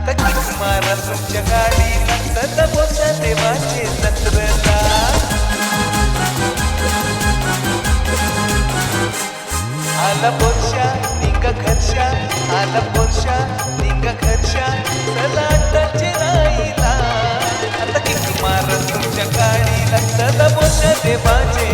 संत kick मारा तुमच्या गाडी बोलता देवाचे तंत्रला आला पोरशा निक घरशा आला पोरशा निक घरशा चला आताचे राहिला आता किती मारा तुमच्या गाडीला चला बोशा देवाचे